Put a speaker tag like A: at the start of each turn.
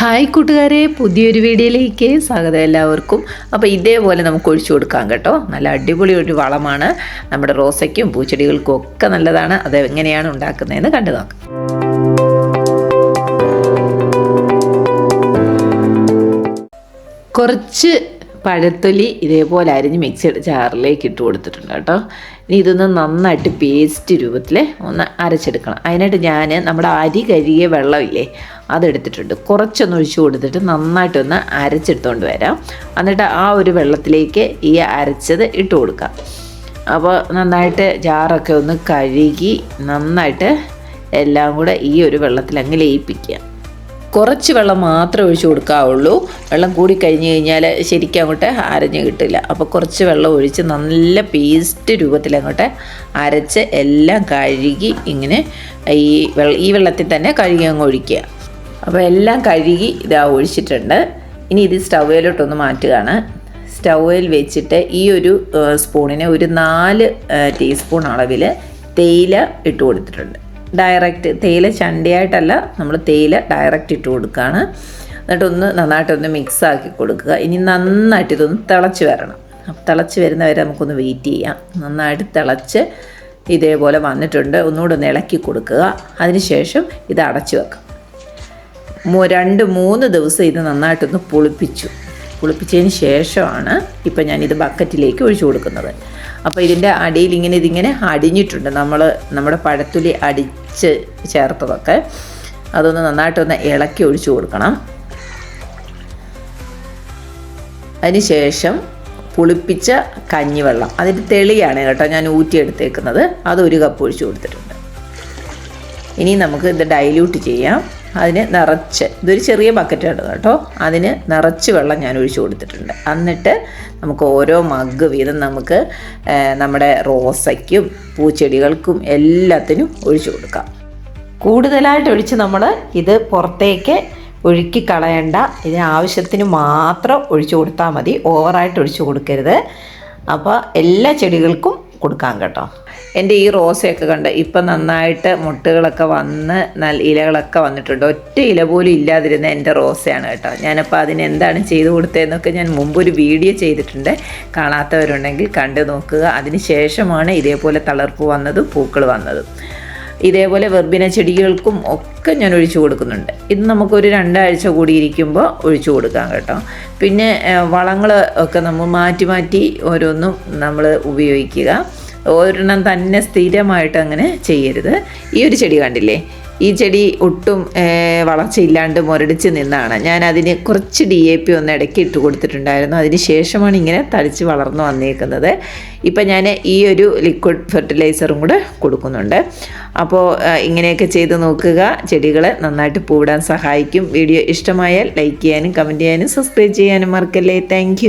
A: Hi കൂട്ടുകാരെ പുതിയൊരു വീഡിയോയിലേക്ക് സ്വാഗതം എല്ലാവർക്കും. അപ്പോൾ ഇതേപോലെ നമുക്ക് ഒഴിച്ചു കൊടുക്കാം കേട്ടോ. നല്ല അടിപൊളി ഒരു വളമാണ്. നമ്മുടെ റോസയ്ക്കും പൂച്ചെടികൾക്കും ഒക്കെ നല്ലതാണ്. അത് എങ്ങനെയാണ് ഉണ്ടാക്കുന്നതെന്ന് കണ്ടു നോക്കാം. കുറച്ച് പഴത്തൊലി ഇതേപോലെ അരിഞ്ഞ് മിക്സിയുടെ ജാറിലേക്ക് ഇട്ട് കൊടുത്തിട്ടുണ്ട് കേട്ടോ. ഇനി ഇതൊന്ന് നന്നായിട്ട് പേസ്റ്റ് രൂപത്തിൽ ഒന്ന് അരച്ചെടുക്കണം. അതിനായിട്ട് ഞാൻ നമ്മുടെ അരി കഴുകിയ വെള്ളമില്ലേ അതെടുത്തിട്ടുണ്ട്. കുറച്ചൊന്ന് ഒഴിച്ചു കൊടുത്തിട്ട് നന്നായിട്ടൊന്ന് അരച്ചെടുത്തുകൊണ്ട് വരാം. എന്നിട്ട് ആ ഒരു വെള്ളത്തിലേക്ക് ഈ അരച്ചത് ഇട്ട് കൊടുക്കാം അപ്പോൾ നന്നായിട്ട് ജാറൊക്കെ ഒന്ന് കഴുകി നന്നായിട്ട് എല്ലാം കൂടെ ഈ ഒരു വെള്ളത്തിൽ അങ്ങ് ലയിപ്പിക്കുക. കുറച്ച് വെള്ളം മാത്രമേ ഒഴിച്ചു കൊടുക്കാവുള്ളൂ. വെള്ളം കൂടി കഴിഞ്ഞ് കഴിഞ്ഞാൽ ശരിക്കും അങ്ങോട്ട് അരഞ്ഞ് കിട്ടില്ല. അപ്പോൾ കുറച്ച് വെള്ളം ഒഴിച്ച് നല്ല പേസ്റ്റ് രൂപത്തിൽ അങ്ങോട്ട് അരച്ച് എല്ലാം കഴുകി ഇങ്ങനെ ഈ വെള്ള ഈ വെള്ളത്തിൽ തന്നെ കഴുകി അങ്ങ് ഒഴിക്കുക. അപ്പോൾ എല്ലാം കഴുകി ഇതാ ഒഴിച്ചിട്ടുണ്ട്. ഇനി ഇത് സ്റ്റൗവിലോട്ടൊന്ന് മാറ്റുകയാണ്. സ്റ്റൗവിൽ വെച്ചിട്ട് ഈ ഒരു സ്പൂണിന് ഒരു നാല് ടീസ്പൂൺ അളവിൽ തേയില ഇട്ട് കൊടുത്തിട്ടുണ്ട്. ഡയറക്റ്റ് തേയില ചണ്ടിയായിട്ടല്ല നമ്മൾ തേയില ഡയറക്റ്റ് ഇട്ട് കൊടുക്കുകയാണ് എന്നിട്ടൊന്ന് നന്നായിട്ടൊന്ന് മിക്സ് ആക്കി കൊടുക്കുക. ഇനി നന്നായിട്ട് ഇതൊന്ന് തിളച്ച് വരണം. അപ്പം തിളച്ച് വരുന്നവരെ നമുക്കൊന്ന് വെയിറ്റ് ചെയ്യാം. നന്നായിട്ട് തിളച്ച് ഇതേപോലെ വന്നിട്ടുണ്ട്. ഒന്നുകൂടെ ഒന്ന് ഇളക്കി കൊടുക്കുക. അതിനുശേഷം ഇത് അടച്ചു വെക്കാം. രണ്ട് മൂന്ന് ദിവസം ഇത് നന്നായിട്ടൊന്ന് പുളിപ്പിച്ചു. പുളിപ്പിച്ചതിന് ശേഷമാണ് ഇപ്പം ഞാനിത് ബക്കറ്റിലേക്ക് ഒഴിച്ചു കൊടുക്കുന്നത്. അപ്പോൾ ഇതിന്റെ അടിയിൽ ഇങ്ങനെ ഇതിങ്ങനെ അടിഞ്ഞിട്ടുണ്ട്. നമ്മൾ നമ്മുടെ പഴത്തുലി അടിച്ച് ചേർത്തതൊക്കെ അതൊന്ന് നന്നായിട്ടൊന്ന് ഇളക്കി ഒഴിച്ചു കൊടുക്കണം. അതിനുശേഷം പുളിപ്പിച്ച കഞ്ഞിവെള്ളം. അതിന്റെ തെളിയാണ് കേട്ടോ ഞാൻ ഊറ്റിയെടുത്തേക്കുന്നത് അത് ഒരു കപ്പ് ഒഴിച്ചു കൊടുത്തിട്ടുണ്ട്. ഇനി നമുക്ക് ഇത് ഡൈല്യൂട്ട് ചെയ്യാം. അതിന് നിറച്ച് ഇതൊരു ചെറിയ ബക്കറ്റാണ് കേട്ടോ. അതിന് നിറച്ച് വെള്ളം ഞാൻ ഒഴിച്ചു കൊടുത്തിട്ടുണ്ട്. എന്നിട്ട് നമുക്ക് ഓരോ മഗ് വീതം നമുക്ക് നമ്മുടെ റോസയ്ക്കും പൂച്ചെടികൾക്കും എല്ലാത്തിനും ഒഴിച്ചു കൊടുക്കാം. കൂടുതലായിട്ട് ഒഴിച്ച് നമ്മൾ ഇത് പുറത്തേക്ക് ഒഴുക്കി കളയണ്ട. ഇതിന് ആവശ്യത്തിന് മാത്രം ഒഴിച്ചു കൊടുത്താൽ മതി. ഓവറായിട്ട് ഒഴിച്ചു കൊടുക്കരുത്. അപ്പോൾ എല്ലാ ചെടികൾക്കും കൊടുക്കാം കേട്ടോ. എന്റെ ഈ റോസയൊക്കെ കണ്ട് ഇപ്പം നന്നായിട്ട് മുട്ടുകളൊക്കെ വന്ന് നല്ല ഇലകളൊക്കെ വന്നിട്ടുണ്ട്. ഒറ്റ ഇല പോലും ഇല്ലാതിരുന്ന എന്റെ റോസയാണ് കേട്ടോ. ഞാനപ്പോൾ അതിന് എന്താണ് ചെയ്തു കൊടുത്തതെന്നൊക്കെ ഞാൻ മുമ്പൊരു വീഡിയോ ചെയ്തിട്ടുണ്ട്. കാണാത്തവരുണ്ടെങ്കിൽ കണ്ടു നോക്കുക. അതിന് ശേഷമാണ് ഇതേപോലെ തളർപ്പ് വന്നതും പൂക്കൾ വന്നതും. ഇതേപോലെ വെർബിന ചെടികൾക്കും ഒക്കെ ഞാൻ ഒഴിച്ചു കൊടുക്കുന്നുണ്ട്. ഇത് നമുക്കൊരു രണ്ടാഴ്ച കൂടി ഇരിക്കുമ്പോൾ ഒഴിച്ചു കൊടുക്കാം കേട്ടോ. പിന്നെ വളങ്ങൾ ഒക്കെ നമ്മൾ മാറ്റി മാറ്റി ഓരോന്നും നമ്മൾ ഉപയോഗിക്കുക. ഒരെണ്ണം തന്നെ സ്ഥിരമായിട്ട് അങ്ങനെ ചെയ്യരുത്. ഈ ഒരു ചെടി കണ്ടില്ലേ? ഈ ചെടി ഒട്ടും വളർച്ചയില്ലാണ്ട് മുരടിച്ച് നിന്നാണ്. ഞാൻ അതിന് കുറച്ച് ഡി എ പി ഒന്ന് ഇടയ്ക്ക് ഇട്ട് കൊടുത്തിട്ടുണ്ടായിരുന്നു. അതിന് ശേഷമാണ് ഇങ്ങനെ തളിച്ച് വളർന്നു വന്നേക്കുന്നത്. ഇപ്പം ഞാൻ ഈ ഒരു ലിക്വിഡ് ഫെർട്ടിലൈസറും കൂടെ കൊടുക്കുന്നുണ്ട്. അപ്പോൾ ഇങ്ങനെയൊക്കെ ചെയ്ത് നോക്കുക. ചെടികളെ നന്നായിട്ട് പൂവിടാൻ സഹായിക്കും. വീഡിയോ ഇഷ്ടമായാൽ ലൈക്ക് ചെയ്യാനും കമന്റ് ചെയ്യാനും സബ്സ്ക്രൈബ് ചെയ്യാനും മറക്കല്ലേ. താങ്ക്